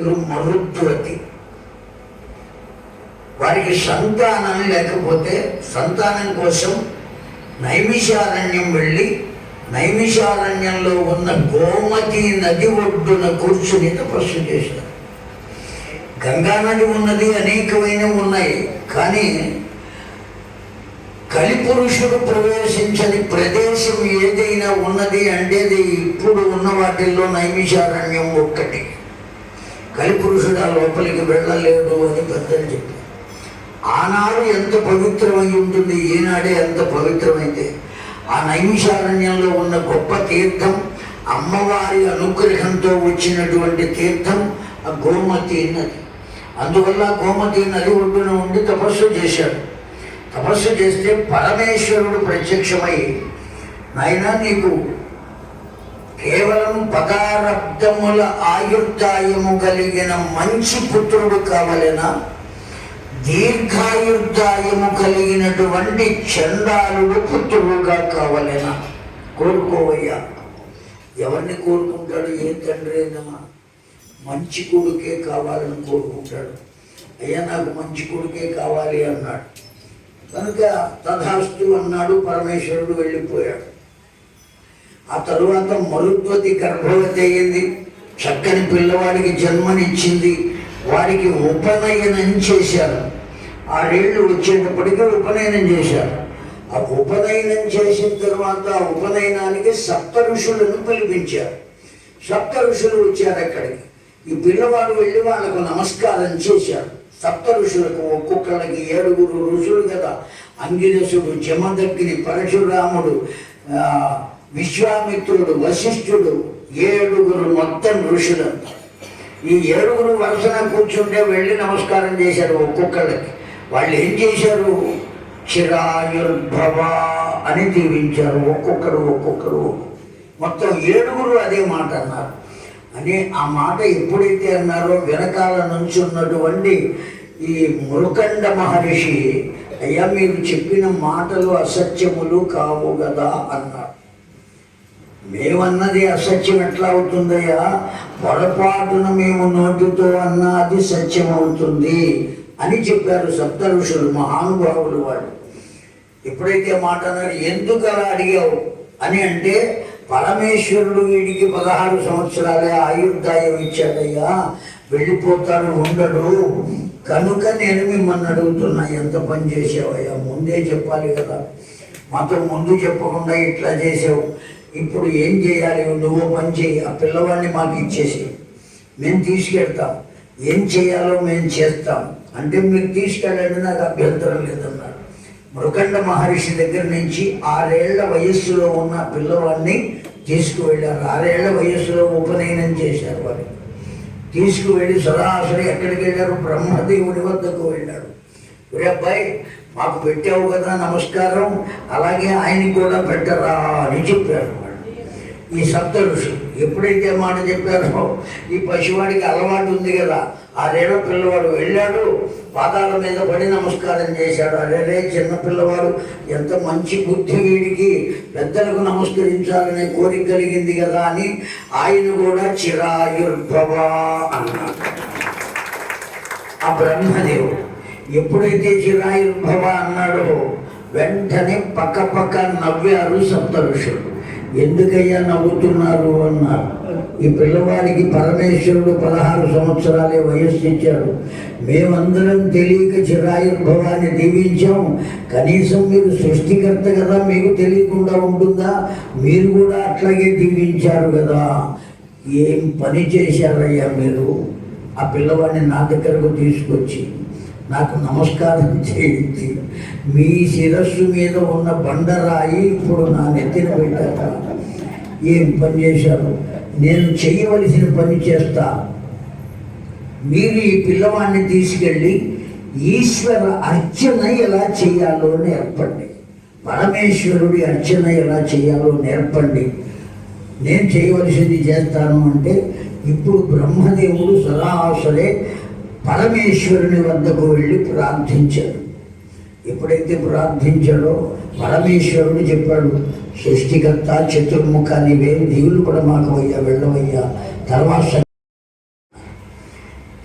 మరుద్వతి వారికి సంతానం లేకపోతే సంతానం కోసం నైమిషారణ్యం వెళ్ళి నైమిషారణ్యంలో ఉన్న గోమతి నది ఒడ్డున కూర్చుని తపస్సు చేశారు. గంగా నది ఉన్నది అనేకమైన ఉన్నాయి. కానీ కలిపురుషుడు ప్రవేశించని ప్రదేశం ఏదైనా ఉన్నది అంటే ఇప్పుడు ఉన్న వాటిల్లో నైమిషారణ్యం ఒక్కటి. కలిపురుషుడు ఆ లోపలికి వెళ్ళలేడు అని పెద్దలు చెప్పారు. ఆనాడు ఎంత పవిత్రమై ఉంటుంది ఈనాడే ఎంత పవిత్రమైతే. ఆ నైమిషారణ్యంలో ఉన్న గొప్ప తీర్థం అమ్మవారి అనుగ్రహంతో వచ్చినటువంటి తీర్థం ఆ గోమతి నది. అందువల్ల గోమతి నది ఒడ్డున ఉండి తపస్సు చేశాడు. తపస్సు చేస్తే పరమేశ్వరుడు ప్రత్యక్షమై నాయన నీకు కేవలం పదారబ్ధముల ఆయుర్దాయము కలిగిన మంచి పుత్రుడు కావలెనా? దీర్ఘాయుర్దాయము కలిగినటువంటి చండాలుడు పుత్రుడుగా కావలెనా? కోరుకోవయ్యా. ఎవరిని కోరుకుంటాడు? ఏ తండ్రి అయినా మంచి కొడుకే కావాలని కోరుకుంటాడు. అయ్యా నాకు మంచి కొడుకే కావాలి అన్నాడు. కనుక తథాస్తు అన్నాడు పరమేశ్వరుడు వెళ్ళిపోయాడు. ఆ తరువాత మరుద్వతి గర్భవతి అయ్యింది చక్కని పిల్లవాడికి జన్మనిచ్చింది. వాడికి ఉపనయనం చేశారు. ఆడేళ్ళు వచ్చేటప్పటికి ఉపనయనం చేశారు. ఆ ఉపనయనం చేసిన తర్వాత ఆ ఉపనయనానికి సప్త ఋషులను పిలిపించారు. సప్త ఋషులు వచ్చారు అక్కడికి. ఈ పిల్లవాడు వెళ్ళి వాళ్ళకు నమస్కారం చేశారు. సప్త ఋషులకు ఒక్కొక్కళ్ళకి ఏడుగురు ఋషులు కదా. అంగిరసుడు జమదగ్ని పరశురాముడు విశ్వామిత్రుడు వశిష్ఠుడు ఏడుగురు మొత్తం ఋషులు. ఈ ఏడుగురు వరుసన కూర్చుంటే వెళ్ళి నమస్కారం చేశారు ఒక్కొక్కళ్ళకి వాళ్ళు ఏం చేశారు? చిరాయుర్భవ అని దీవించారు ఒక్కొక్కరు ఒక్కొక్కరు మొత్తం ఏడుగురు అదే మాట అన్నారు. అని ఆ మాట ఎప్పుడైతే అన్నారో వెనకాల నుంచి ఉన్నటువంటి ఈ మురుకండ మహర్షి అయ్యా మీరు చెప్పిన మాటలు అసత్యములు కావు కదా అన్నారు. మేమన్నది అసత్యం ఎట్లా అవుతుందయ్యా? పొరపాటున మేము నోటితో అన్నా అది సత్యం అవుతుంది అని చెప్పారు సప్త ఋషులు మహానుభావులు వాళ్ళు. ఎప్పుడైతే మాట అన్నారు ఎందుకు అలా అడిగావు? అని అంటే పరమేశ్వరుడు వీడికి పదహారు సంవత్సరాలే ఆయుర్దాయం ఇచ్చాడయ్యా. వెళ్ళిపోతాడు ఉండడు. కనుక నేను మిమ్మల్ని అడుగుతున్నా ఎంత పని చేసావయ్యా? ముందే చెప్పాలి కదా. మాతో ముందు చెప్పకుండా ఇట్లా చేసావు. ఇప్పుడు ఏం చేయాలి? నువ్వు పని చేయి. ఆ పిల్లవాడిని మాకు ఇచ్చేసి. మేము తీసుకెళ్తాం. ఏం చేయాలో మేము చేస్తాం. అంటే మీరు తీసుకెళ్ళండి నాకు అభ్యంతరం లేదన్నారు. మృకండ మహర్షి దగ్గర నుంచి ఆరేళ్ళ వయస్సులో ఉన్న పిల్లవాడిని తీసుకువెళ్ళారు. ఆరేళ్ళ వయస్సులో ఉపనయనం చేశారు వారు తీసుకువెళ్ళి సరాసరి ఎక్కడికి వెళ్ళారు? బ్రహ్మదేవుని వద్దకు వెళ్ళాడు. అబ్బాయి మాకు పెట్టావు కదా నమస్కారం. అలాగే ఆయనకి కూడా పెట్టరా అని చెప్పారు ఈ సప్త ఋషులు ఎప్పుడైతే మాట చెప్పారో ఈ పసివాడికి అలవాటు ఉంది కదా. ఆరేళ్ళ పిల్లవాడు వెళ్ళాడు పాదాల మీద పడి నమస్కారం చేశాడు. అరేరే చిన్న పిల్లవాడు ఎంత మంచి బుద్ధి వీడికి. పెద్దలకు నమస్కరించాలనే కోరిక కలిగింది కదా అని ఆయన కూడా చిరాయుర్భవ అన్నాడు. ఆ బ్రహ్మదేవుడు ఎప్పుడైతే చిరాయుర్భవ అన్నాడో వెంటనే పక్క పక్క నవ్వారు సప్త ఋషులు ఎందుకయ్యా నవ్వుతున్నారు అన్నారు. ఈ పిల్లవాడికి పరమేశ్వరుడు పదహారు సంవత్సరాలే వయస్సు ఇచ్చాడు. మేమందరం తెలియక చిరాయుర్భవాన్ని దీవించాం. కనీసం మీరు సృష్టికర్త కదా మీకు తెలియకుండా ఉంటుందా? మీరు కూడా అట్లాగే దీవించారు కదా. ఏం పని చేశారయ్యా మీరు? ఆ పిల్లవాడిని నా దగ్గరకు తీసుకొచ్చి నాకు నమస్కారం చేయింది మీ శిరస్సు మీద ఉన్న బండరాయి ఇప్పుడు నా నెత్తిన పెట్టాక. ఏం పని చేశారు? నేను చేయవలసిన పని చేస్తా. మీరు ఈ పిల్లవాడిని తీసుకెళ్ళి ఈశ్వర అర్చన ఎలా చేయాలో నేర్పండి. పరమేశ్వరుడి అర్చన ఎలా చేయాలో నేర్పండి. నేను చేయవలసింది చేస్తాను అంటే ఇప్పుడు బ్రహ్మదేవుడు సరాసరే పరమేశ్వరుని వద్దకు వెళ్ళి ప్రార్థించాడు. ఎప్పుడైతే ప్రార్థించాడో పరమేశ్వరుడు చెప్పాడు షష్టికర్త చతుర్ముఖ నీవేం దిగులు కూడా మాకు అయ్యా వెళ్ళవయ్యా తర్వాత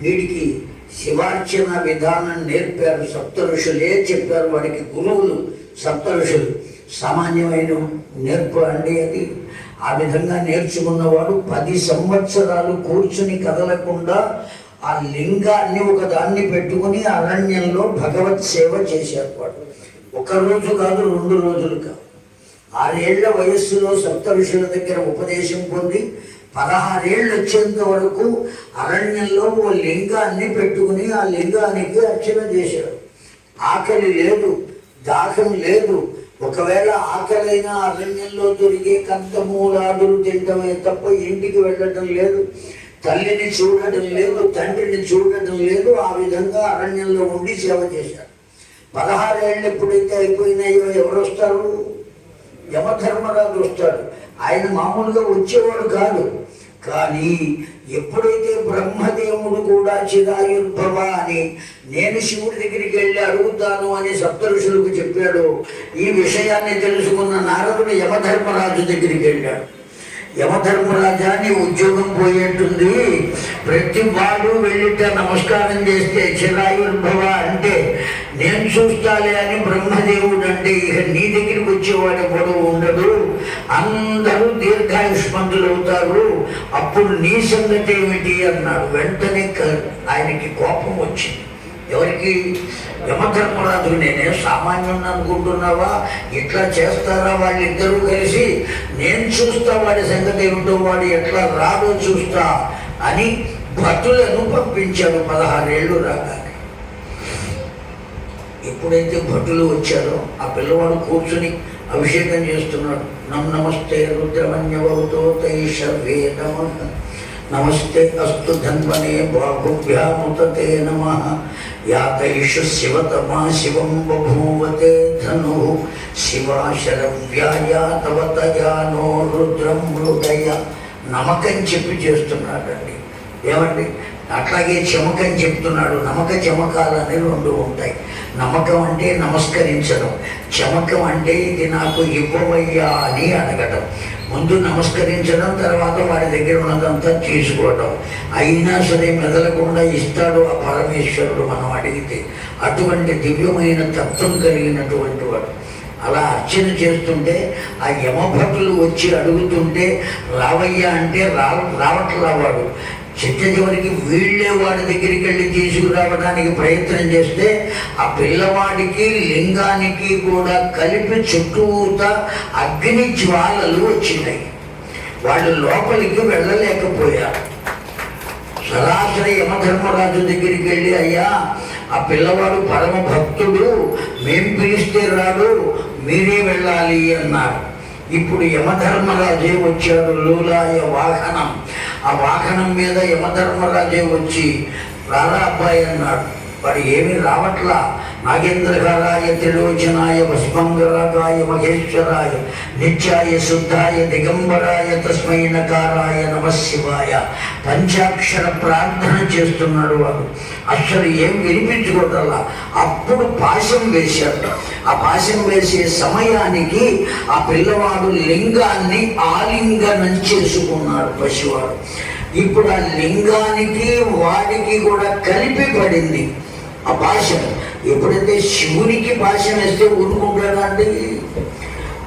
వీడికి శివార్చన విధానం నేర్పారు సప్త ఋషులే చెప్పారు వాడికి గురువులు సప్త ఋషులు సామాన్యమైన నేర్పు అండి అది. ఆ విధంగా నేర్చుకున్నవాడు పది సంవత్సరాలు కూర్చుని కదలకుండా ఆ లింగాన్ని ఒక దాన్ని పెట్టుకుని అరణ్యంలో భగవత్ సేవ చేశారు వాడు. ఒక రోజు కాదు రెండు రోజులు కాదు. ఆరేళ్ళ వయస్సులో సప్త ఋషుల దగ్గర ఉపదేశం పొంది పదహారేళ్ళు వచ్చేంత వరకు అరణ్యంలో ఓ లింగాన్ని పెట్టుకుని ఆ లింగానికి అర్చన చేశాడు ఆకలి లేదు దాహం లేదు. ఒకవేళ ఆకలైన అరణ్యంలో దొరికే కంతమూలాదులు తింటమే తప్ప ఇంటికి వెళ్ళటం లేదు. తల్లిని చూడటం లేదు తండ్రిని చూడటం లేదు ఆ విధంగా అరణ్యంలో ఉండి సేవ చేశారు. పదహారేళ్ళు ఎప్పుడైతే అయిపోయినాయో ఎవరు వస్తారు? యమధర్మరాజు వస్తాడు. ఆయన మామూలుగా వచ్చేవాడు కాదు. కానీ ఎప్పుడైతే బ్రహ్మదేవుడు కూడా చిరాయుర్భవ అని నేను శివుడి దగ్గరికి వెళ్ళి అడుగుతాను అని సప్త ఋషులకు చెప్పాడు ఈ విషయాన్ని తెలుసుకున్న నారదుడు యమధర్మరాజు దగ్గరికి వెళ్ళాడు. యమధర్మరాజా నీ ఉద్యోగం పోయేట్టుంది. ప్రతి వాడు వెళ్ళిట నమస్కారం చేస్తే చిరాయుర్భవ అంటే నేను చూస్తాలే అని బ్రహ్మదేవుడు అంటే ఇక నీ దగ్గరికి వచ్చేవాడు ఎవడు ఉండడు. అందరూ దీర్ఘాయుష్మంతులు అవుతారు అప్పుడు నీ సంగతి ఏమిటి? అన్నాడు. వెంటనే ఆయనకి కోపం వచ్చింది. ఎవరికి యమధర్మరాజు నేనే సామాన్యం అనుకుంటున్నావా? ఇట్లా చేస్తారా వాళ్ళిద్దరూ కలిసి? నేను చూస్తా వాడి సంగతి ఏమిటో వాడు ఎట్లా రాడో చూస్తా అని భటులను పంపించాడు పదహారేళ్ళు రాగానే. ఎప్పుడైతే భటులు వచ్చారో ఆ పిల్లవాడు కూర్చుని అభిషేకం చేస్తున్నాడు. నమ్ నమస్తే రుద్రమన్యవతో తైషవే నమ నమస్తే అస్తు ధన్వనే బాహుభ్యాముతే నమ యాతైషు శివతమా శివం బభూవతే ధను శివాశరవ్యాయ తవ తయానో రుద్రం హృదయ నమకం చెప్పి చేస్తున్నాడండి। ఏమండి? అట్లాగే చమకం చెప్తున్నాడు. నమక అనేవి రెండు ఉంటాయి. నమ్మకం అంటే నమస్కరించడం. చమకం అంటే ఇది నాకు ఇవ్వవయ్యా అని అడగటం. ముందు నమస్కరించడం తర్వాత వారి దగ్గర ఉన్నదంతా తీసుకోవటం అయినా సరే మెదలకుండా ఇస్తాడు ఆ పరమేశ్వరుడు మనం అడిగితే. అటువంటి దివ్యమైన తత్వం కలిగినటువంటి వాడు. అలా అర్చన చేస్తుంటే ఆ యమభటులు వచ్చి అడుగుతుంటే రావయ్యా అంటే రా రావట్లా వాడు చిట్ట చివరికి వీళ్ళే వాడి దగ్గరికి వెళ్ళి తీసుకురావడానికి ప్రయత్నం చేస్తే ఆ పిల్లవాడికి లింగానికి కూడా కలిపి చుట్టూతా అగ్ని జ్వాలలు వచ్చినాయి. వాళ్ళు లోపలికి వెళ్ళలేకపోయారు. సరాసరి యమధర్మరాజు దగ్గరికి వెళ్ళి అయ్యా ఆ పిల్లవాడు పరమ భక్తుడు మేం పిలిస్తే రాడు మీరే వెళ్ళాలి అన్నారు. ఇప్పుడు యమధర్మరాజే వచ్చాడు లూలాయ వాహనం. ఆ వాహనం మీద యమధర్మరాజే వచ్చి రారా అబ్బాయి అన్నాడు. వాడు ఏమీ రావట్లా. నాగేంద్రకారాయ త్రిలోచనాయ భస్మంగరాగాయ మహేశ్వరాయ నిత్యాయ శుద్ధాయ దిగంబరాయ తస్మై నకారాయ నమశివాయ పంచాక్షర ప్రార్థన చేస్తున్నాడు వాడు. అసలు ఏం వినిపించుకోవటల్లా అప్పుడు పాశం వేశాడు. ఆ పాశం వేసే సమయానికి ఆ పిల్లవాడు లింగాన్ని ఆలింగనం చేసుకున్నాడు పసివాడు ఇప్పుడు ఆ లింగానికి వాడికి కూడా కలిపి పడింది. ఆ భాషం. ఎప్పుడైతే శివునికి భాషం వేస్తే ఊరుకుంటాడండి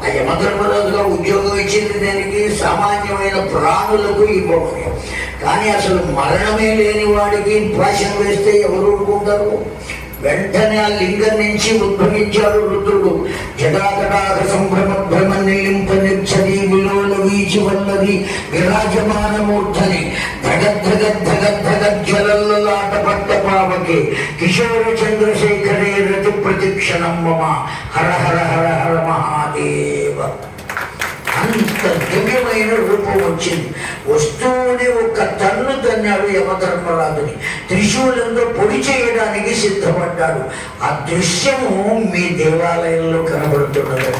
ఆ యమధర్మరాజుగా ఉద్యోగం ఇచ్చింది దానికి సామాన్యమైన ప్రాణులకు ఇవ్వమని. కానీ అసలు మరణమే లేని వాడికి భాషం వేస్తే ఎవరు ఊరుకుంటారు? వెంటనే ఆ లింగం నుంచి ఉద్భవించాడు రుద్రుడు. జటాకటాక సంభ్రమ భ్రమ నిలింప నిర్చది విలోల వీచి వల్లది విరాజమానమూర్ధని ధగద్ధగ ధగద్ధగ పావకి కిశోర చంద్రశేఖరే రతి ప్రతిక్షణం మమ. హర హర హర హర మహాదేవ. అంత దివ్యమైన రూపం వచ్చింది. వస్తూనే ఒక తన్ను తన్నాడు యమధర్మరాజుని. త్రిశూలంతో పొడి చేయడానికి సిద్ధపడ్డాడు. ఆ దృశ్యము మీ దేవాలయంలో కనబడుతున్నది.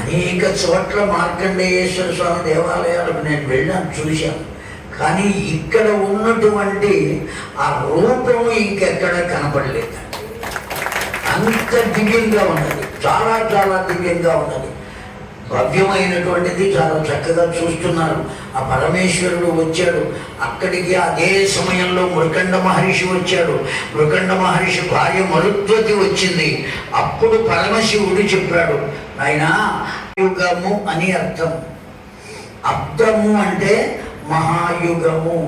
అనేక చోట్ల మార్కండేయేశ్వర స్వామి దేవాలయాలకు నేను వెళ్ళాను చూశాను. కానీ ఇక్కడ ఉన్నటువంటి ఆ రూపం ఇంకెక్కడ కనపడలేదండి అంత దివ్యంగా ఉన్నది. చాలా చాలా దివ్యంగా ఉన్నది. భవ్యమైనటువంటిది చాలా చక్కగా చూస్తున్నారు. ఆ పరమేశ్వరుడు వచ్చాడు. అక్కడికి అదే సమయంలో మృకండ మహర్షి వచ్చాడు. మృకండ మహర్షి భార్య మరుద్వతి వచ్చింది. అప్పుడు పరమశివుడు చెప్పాడు ఆయన యుగము అని అర్థం. అబ్దము అంటే మహాయుగము.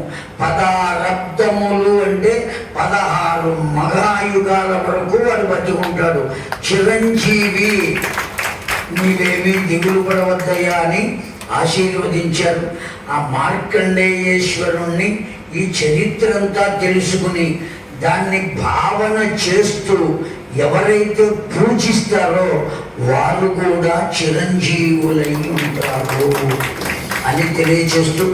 పదారబ్దములు అంటే పదహారు మహాయుగాల వరకు వాడు బతుకుంటాడు చిరంజీవి నీవేమీ దిగులు పడవద్దయ్యా అని ఆశీర్వదించారు. ఆ మార్కండేయేశ్వరుణ్ణి ఈ చరిత్ర అంతా తెలుసుకుని దాన్ని భావన చేస్తూ ఎవరైతే పూజిస్తారో వారు కూడా చిరంజీవులై ఉంటారు అని తెలియచేస్తూ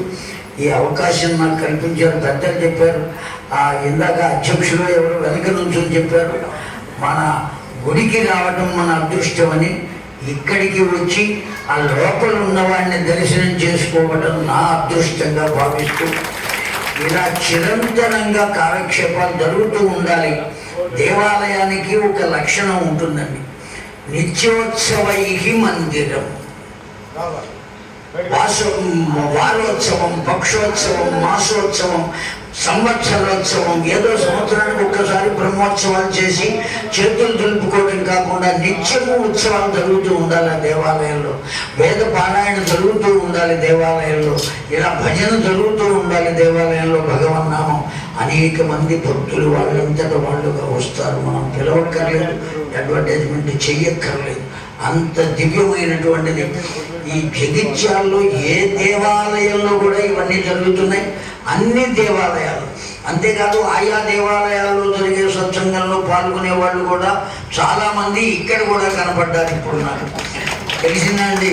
ఈ అవకాశం నాకు కల్పించారు. పెద్దలు చెప్పారు. ఆ ఇందాక అధ్యక్షులు ఎవరు వెనక నుంచి చెప్పారు. మన గుడికి రావటం మన అదృష్టం అని ఇక్కడికి వచ్చి ఆ లోపల ఉన్నవాడిని దర్శనం చేసుకోవటం నా అదృష్టంగా భావిస్తూ ఇలా చిరంతరంగా కాలక్షేపాలు జరుగుతూ ఉండాలి. దేవాలయానికి ఒక లక్షణం ఉంటుందండి. నిత్యోత్సవై మందిరం. వాసం వారోత్సవం పక్షోత్సవం మాసోత్సవం సంవత్సరోత్సవం ఏదో సంవత్సరానికి ఒక్కసారి బ్రహ్మోత్సవాలు చేసి చేతులు దులుపుకోవడం కాకుండా నిత్యము ఉత్సవాలు జరుగుతూ ఉండాలి ఆ దేవాలయంలో. వేద పారాయణ జరుగుతూ ఉండాలి దేవాలయంలో. ఇలా భజన జరుగుతూ ఉండాలి దేవాలయంలో భగవన్నామం అనేక మంది భక్తులు వాళ్ళంతట వాళ్ళుగా వస్తారు. మనం పిలవక్కర్లేదు అడ్వర్టైజ్మెంట్ చెయ్యక్కర్లేదు. అంత దివ్యమైనటువంటిది. ఈ జగిత్యాల్లో ఏ దేవాలయంలో కూడా ఇవన్నీ జరుగుతున్నాయి? అన్ని దేవాలయాలు. అంతేకాదు ఆయా దేవాలయాల్లో జరిగే సత్సంగంలో పాల్గొనే వాళ్ళు కూడా చాలామంది ఇక్కడ కూడా కనపడ్డారు ఇప్పుడు నాకు. తెలిసిందండి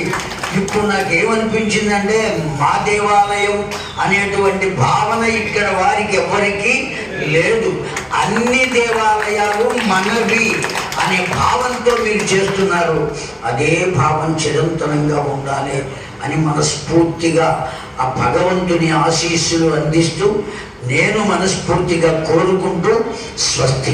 ఇప్పుడు నాకు ఏమనిపించిందంటే మా దేవాలయం అనేటువంటి భావన ఇక్కడ వారికి ఎవరికి లేదు. అన్ని దేవాలయాలు మనవి. అనే భావంతో మీరు చేస్తున్నారు అదే భావం చిరంతనంగా ఉండాలి అని మనస్ఫూర్తిగా ఆ భగవంతుని ఆశీస్సులు అందిస్తూ నేను మనస్ఫూర్తిగా కోరుకుంటూ స్వస్తి.